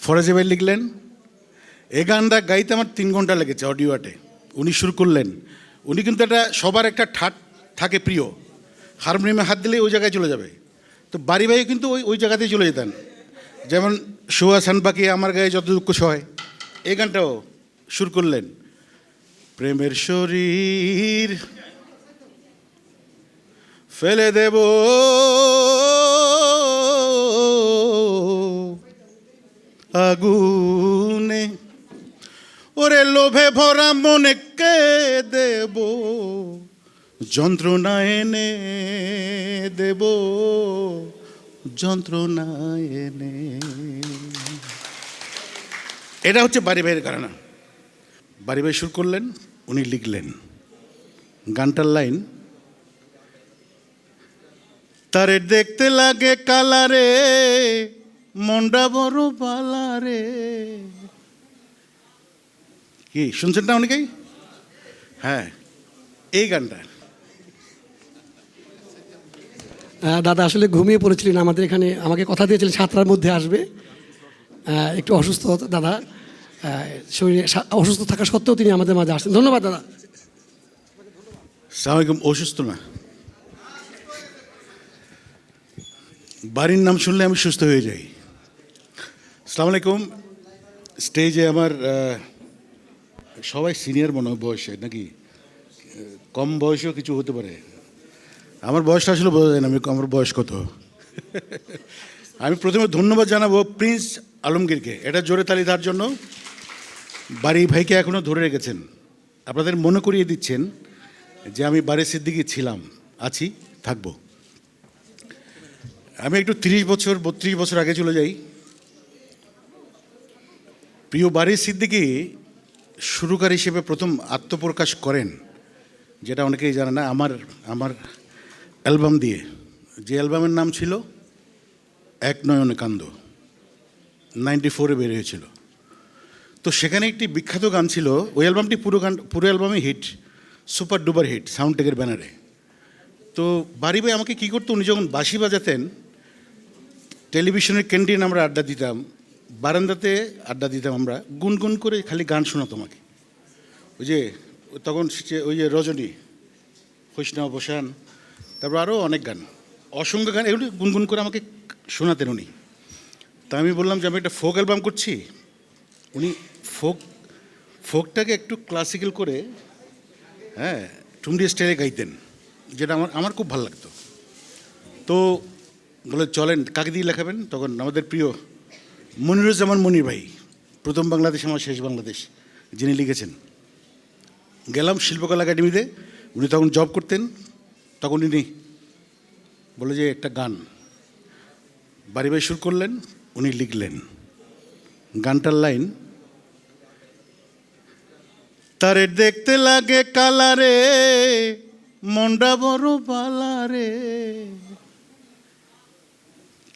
ফরাজি ভাই লিখলেন, এ গানটা গাইতে আমার তিন ঘণ্টা লেগেছে অডিও আটে। উনি শুরু করলেন। উনি কিন্তু একটা, সবার একটা ঠাট থাকে প্রিয়। হারমোনিয়ামে হাত দিলেই ওই জায়গায় চলে যাবে। তো বাড়ি ভাই কিন্তু ওই ওই জায়গাতেই চলে যেতেন। যেমন সুহাসান পাখি আমার গায়ে যত দুঃখ সয় এই গানটাও শুরু করলেন। প্রেমের শরীর ফেলে দেব আগুনে। ওরে লোভে ভরা মনে কে দেব, যন্ত্রণা এনে দেব, যন্ত্রণা এনে। এটা হচ্ছে বাড়ি ভাইয়ের ঘরানা। বাড়ি ভাই শুরু করলেন, উনি লিখলেন। গানটার লাইন, তারে দেখতে লাগে কালারে মন্ডা বড় বালারে কি শুনছেন না অনেকেই? হ্যাঁ এই গানটা। দাদা আসলে ঘুমিয়ে পড়েছিলেন আমাদের এখানে। আমাকে কথা দিয়েছিলেন সাতটার মধ্যে আসবে। একটু অসুস্থ দাদা। শরীরে অসুস্থ থাকা সত্ত্বেও তিনি আমাদের মাঝে আসছেন। ধন্যবাদ দাদা। সালামালাইকুম অসুস্থ না? বাড়ির নাম শুনলে আমি সুস্থ হয়ে যাই। সালাম আলাইকুম। স্টেজে আমার সবাই সিনিয়র মনে হয় বয়সে, নাকি? কম বয়সেও কিছু হতে পারে। আমার বয়সটা আসলে বোঝা যায় না, আমি আমার বয়স কত। আমি প্রথমে ধন্যবাদ জানাব প্রিন্স আলমগীরকে। এটা জোরে তালি তার জন্য। বাড়ি ভাইকে এখনও ধরে রেখেছেন। আপনাদের মনে করিয়ে দিচ্ছেন যে আমি বাড়ি সিদ্দিকি ছিলাম, আছি, থাকব। আমি একটু তিরিশ বছর, বত্রিশ বছর আগে চলে যাই। প্রিয় বাড়ির সিদ্দিকি শুরুকার হিসেবে প্রথম আত্মপ্রকাশ করেন, যেটা অনেকেই জানে না, আমার আমার অ্যালবাম দিয়ে। যে অ্যালবামের নাম ছিল এক নয়নে কান্দ, নাইনটি ফোরে বের হয়েছিল। তো সেখানে একটি বিখ্যাত গান ছিল, ওই অ্যালবামটি পুরো গান, পুরো অ্যালবামে হিট, সুপার ডুপার হিট, সাউন্ডটেকের ব্যানারে। তো বাড়ি ভাই আমাকে কী করতো, উনি যখন বাঁশি বাজাতেন, টেলিভিশনের ক্যান্টিন আমরা আড্ডা দিতাম বারান্দাতে আড্ডা দিতাম আমরা, গুনগুন করে খালি গান শোনাতো আমাকে। ওই যে, তখন ওই যে রজনী হৈষ্ণব বসান, তারপর আরও অনেক গান, অসংখ্য গান, এগুলো গুনগুন করে আমাকে শোনাতেন উনি। তা আমি বললাম যে, আমি একটা ফোক অ্যালবাম করছি। উনি ফোক, ফোকটাকে একটু ক্লাসিক্যাল করে হ্যাঁ টুমরি স্টাইলে গাইতেন, যেটা আমার আমার খুব ভালো লাগতো। তো বলে, চলেন, কাকে দিয়ে লেখাবেন? তখন আমাদের প্রিয় মনিরুজ্জামান মনির ভাই প্রথম বাংলাদেশ, আমার শেষ বাংলাদেশ, যিনি লিখেছেন। গেলাম শিল্পকলা একাডেমিতে, উনি তখন জব করতেন, তখন উনি বলে যে, একটা গান। বাড়ি বাড়ি শুরু করলেন, উনি লিখলেন। গানটার লাইন, তারে দেখতে লাগে কালারে মন্ডা বড় বালারে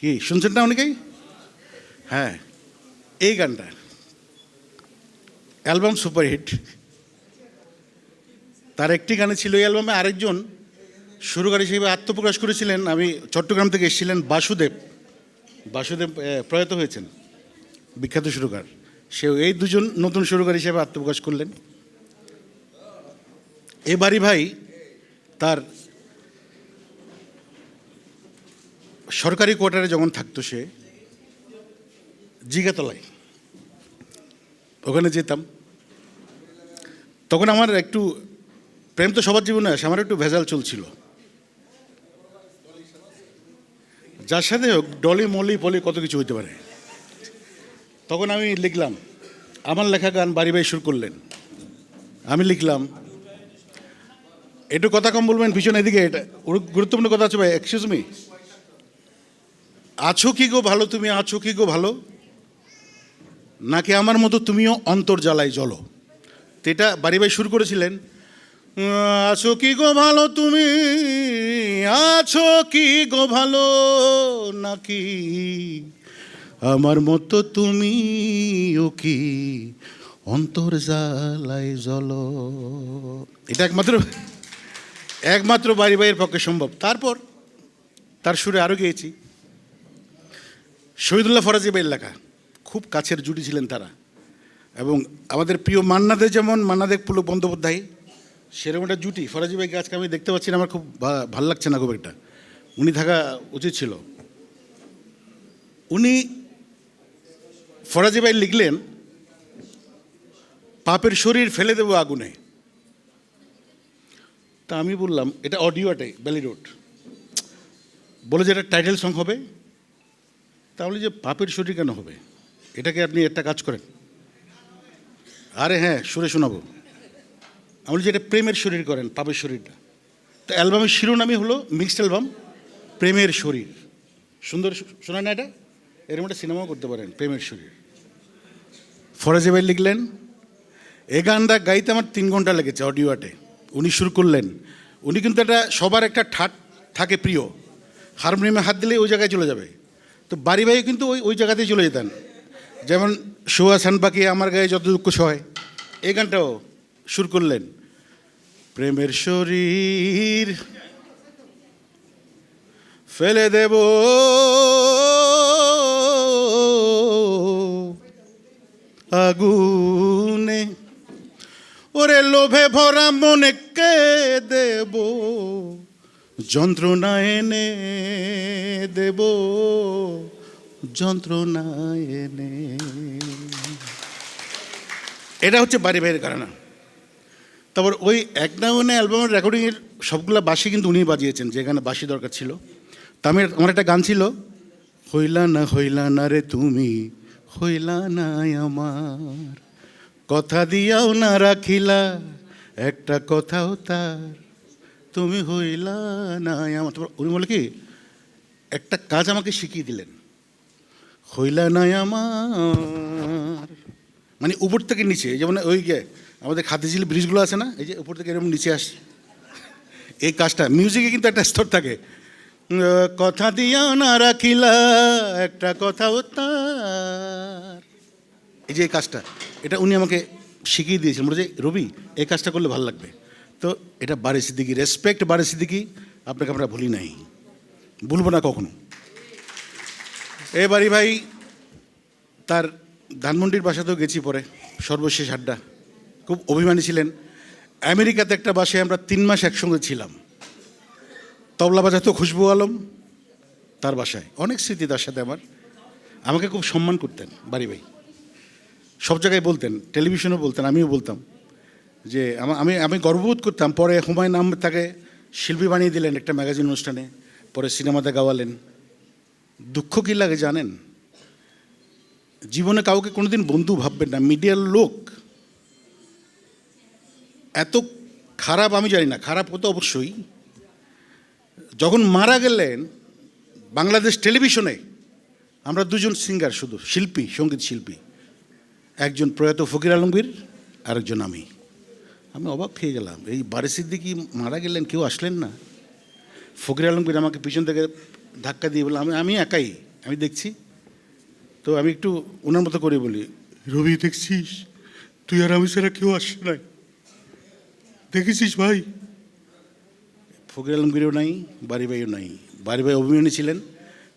কি, শুনছেন না অনেকেই? হ্যাঁ এই গানটা, অ্যালবাম সুপারহিট। তার একটি গানে ছিল এই অ্যালবামে আরেকজন সুরকার হিসেবে আত্মপ্রকাশ করেছিলেন। আমি চট্টগ্রাম থেকে এসেছিলেন বাসুদেব। বাসুদেব প্রয়াত হয়েছেন। বিখ্যাত সুরকার। সে এই দুজন নতুন সুরকার হিসেবে আত্মপ্রকাশ করলেন। এ বাড়ি ভাই তার সরকারি কোয়ার্টারে যখন থাকতো সে জিগাতলায়। ওখানে যেতাম। তখন আমার একটু প্রেম তো সবার জীবনে আসে, আমার একটু ভেজাল চলছিল। যার সাথে হোক, ডলি, মলি, পলি, কত কিছু হইতে পারে। তখন আমি লিখলাম, আমার লেখা গান বাড়ি বাড়ি শুরু করলেন। আমি লিখলাম, একটু কথা কম বলবেন পিছনে এদিকে এটা গুরুত্বপূর্ণ কথা আছে ভাই এক্সকিউজ মি আছো কি গো ভালো, তুমি আছো কি গো ভালো? নাকি আমার মতো তুমিও অন্তর্জালায় জ্বলো? তো এটা বাড়ি বাড়ি শুরু করেছিলেন। আছো কি গো ভালো তুমি? আছো কি গো ভালো নাকি? আমার মতো তুমি ও কি অন্তর্জালায় জ্বলো? এটা একমাত্র একমাত্র বাড়ি বাইয়ের পক্ষে সম্ভব। তারপর তার সুরে আরও গিয়েছি। শহীদুল্লাহ ফরাজি বাইয়ের লেখা। খুব কাছের জুটি ছিলেন তারা। এবং আমাদের প্রিয় মান্নাদে যেমন মান্নাদে পুলক বন্দ্যোপাধ্যায়, সেরকম একটা জুটি। ফরাজি ভাইকে আজকে আমি দেখতে পাচ্ছি না, আমার খুব ভালো লাগছে না খুব একটা। উনি থাকা উচিত ছিল। উনি ফরাজি ভাই লিখলেন, পাপের শরীর ফেলে দেবো আগুনে। তা আমি বললাম, এটা অডিওটাই ব্যালি রোড। বলে যে এটা টাইটেল সং হবে তাহলে যে পাপের শরীর কেন হবে? এটাকে আপনি একটা কাজ করেন। আরে হ্যাঁ সুরে শোনাবো। আমি যে এটা প্রেমের শরীর করেন, পাপের শরীরটা। তো অ্যালবামের শিরোনামই হলো মিক্সড অ্যালবাম, প্রেমের শরীর। সুন্দর শো- শোনায় না এটা? এরকম একটা সিনেমাও করতে পারেন, প্রেমের শরীর। ফরাজি ভাই লিখলেন, এ গানটা গাইতে আমার তিন ঘণ্টা লেগেছে অডিও আর্টে উনি শুরু করলেন। উনি কিন্তু একটা সবার একটা ঠাট থাকে প্রিয়। হারমোনিয়ামে হাত দিলে ওই জায়গায় চলে যাবে। তো বাড়ি ভাই কিন্তু ওই ওই জায়গাতেই চলে যেতেন। যেমন সুহাসান পাখি আমার গায়ে যত দুঃখ সয় এই গানটাও শুরু করলেন। প্রেমের শরীর ফেলে দেব। আগুনে ওরে লোভে ভরা মনে কে দেব। যন্ত্রণা এনে দেব। যন্ত্রণা এনে এটা হচ্ছে বাড়ি বাইরের কারণা তারপর ওই এক নাউনে অ্যালবামের রেকর্ডিংয়ের সবগুলো বাসি কিন্তু উনি বাজিয়েছেন, যেখানে বাসি দরকার ছিল। তা আমি আমার একটা গান ছিল, হইলা না হইলা না রে তুমি, হইলা না আমার। কথা দিয়াও না রাখিলা, একটা কথাও তার। তুমি হইলা না আমার। উনি বলে কি, একটা কাজ আমাকে শিখিয়ে দিলেন। হইলা না আমার। মানে উপর থেকে নিচে যেমন ওই গে আমাদের খাতে খাতিঝিল ব্রিজগুলো আছে না, এই যে উপর থেকে এরকম নিচে আসে। এই কাজটা, মিউজিকে কিন্তু একটা স্তর থাকে। কথা দিয়া না রাখিলা, একটা কথা তার এই যে এই কাজটা, এটা উনি আমাকে শিখিয়ে দিয়েছিলেন বলে যে, রবি, এই কাজটা করলে ভালো লাগবে। তো এটা বারে সিদ্দিকি রেসপেক্ট বারে সিদ্দিকি, আপনাকে আমরা ভুলি নাই। ভুলবো না কখনো। এবারই ভাই, তার ধানমন্ডির বাসাতেও গেছি পরে, সর্বশেষ আড্ডা। খুব অভিমানী ছিলেন। আমেরিকাতে একটা বাসায় আমরা তিন মাস একসঙ্গে ছিলাম। তবলা বাজাতো খুশবু আলম, তার বাসায়। অনেক স্মৃতি তার সাথে আমার। আমাকে খুব সম্মান করতেন বাড়ি ভাই। সব জায়গায় বলতেন, টেলিভিশনেও বলতেন, আমিও বলতাম যে আমি আমি গর্ববোধ করতাম। পরে হুমায়ুন আহমেদ তাকে শিল্পী বানিয়ে দিলেন একটা ম্যাগাজিন অনুষ্ঠানে, পরে সিনেমাতে গাওয়ালেন। দুঃখ কী লাগে জানেন? জীবনে কাউকে কোনোদিন বন্ধু ভাববেন না, মিডিয়ার লোক। এত খারাপ, আমি জানি না, খারাপ হতো অবশ্যই। যখন মারা গেলেন, বাংলাদেশ টেলিভিশনে আমরা দুজন সিঙ্গার শুধু, শিল্পী, সংগীত শিল্পী। একজন প্রয়াত ফকির আলমগীর, আরেকজন আমি। আমি অবাক খেয়ে গেলাম, এই বারে সিদ্দিকি মারা গেলেন, কেউ আসলেন না। ফকির আলমগীর আমাকে পিছন থেকে ধাক্কা দিয়ে বললাম, আমি আমি একাই, আমি দেখছি। তো আমি একটু ওনার মতো করে বলি, রবি, দেখছিস? তুই আর আমি ছাড়া কেউ আসছে নাই। দেখেছিস ভাই? ফকির আলমগীরও নাই, বাড়ি ভাইও নাই। বাড়ি ভাই অভিমানী ছিলেন।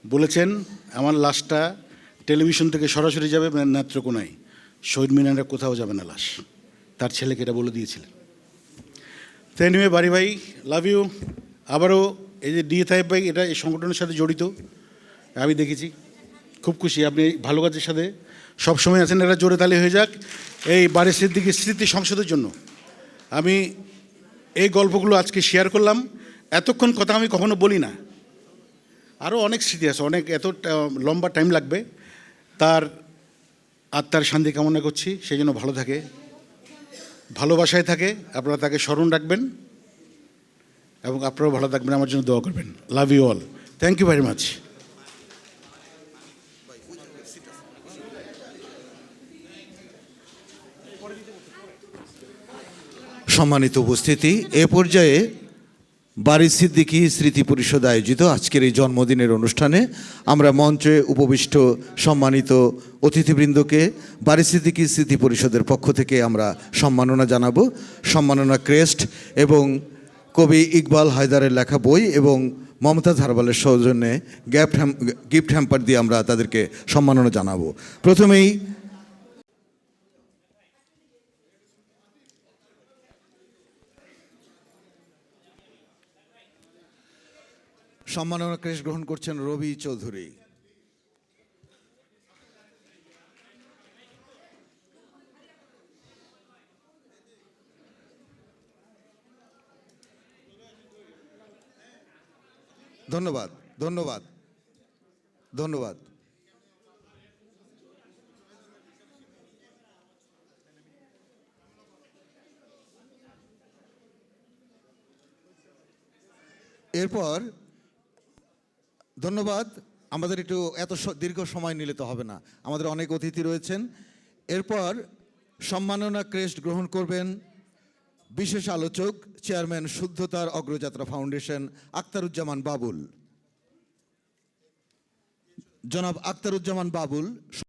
বলেছেন, আমার লাশটা টেলিভিশন থেকে সরাসরি যাবে নেত্রকোনায়। শহীদ মিনারে কোথাও যাবে না লাশ। তার ছেলেকে এটা বলে দিয়েছিলেন। তো এনিওয়ে বাড়ি ভাই লাভ ইউ আবারও এই যে ডিএ সাহেব ভাই এটা এই সংগঠনের সাথে জড়িত, আমি দেখেছি। খুব খুশি, আপনি ভালো কাজের সাথে। সব সময় আছেন এটা জোরে তালি হয়ে যাক এই বাড়ির সিদ্দিকি স্মৃতি সংসদের জন্য। আমি এই গল্পগুলো আজকে শেয়ার করলাম। এতক্ষণ কথা আমি কখনো বলি না। আরও অনেক স্মৃতি আছে, অনেক এত লম্বা টাইম লাগবে। তার আত্মার শান্তি কামনা করছি, সেই জন্য ভালো থাকে। ভালোবাসায় থাকে, আপনারা তাকে স্মরণ রাখবেন। এবং আপনারাও ভালো থাকবেন, আমার জন্য দোয়া করবেন। Love you all thank you very much সম্মানিত উপস্থিতি, এ পর্যায়ে বারি সিদ্দিকী স্মৃতি পরিষদ আয়োজিত আজকের এই জন্মদিনের অনুষ্ঠানে আমরা মঞ্চে উপবিষ্ট সম্মানিত অতিথিবৃন্দকে বারি সিদ্দিকী স্মৃতি পরিষদের পক্ষ থেকে আমরা সম্মাননা জানাব। সম্মাননা ক্রেস্ট এবং কবি ইকবাল হায়দারের লেখা বই এবং মমতাজ হারবালের সৌজন্যে গ্যাপ গিফট হ্যাম্পার দিয়ে আমরা তাদেরকে সম্মাননা জানাব। প্রথমেই সম্মাননা ক্রেশ গ্রহণ করছেন রবি চৌধুরী। ধন্যবাদ ধন্যবাদ ধন্যবাদ। এরপর ধন্যবাদ, আমাদের একটু এত দীর্ঘ সময় নিলে তো হবে না, আমাদের অনেক অতিথি রয়েছেন। এরপর সম্মাননা ক্রেস্ট গ্রহণ করবেন। বিশেষ আলোচক চেয়ারম্যান শুদ্ধতার অগ্রযাত্রা ফাউন্ডেশন আক্তারুজ্জামান বাবুল। জনাব আক্তারুজ্জামান বাবুল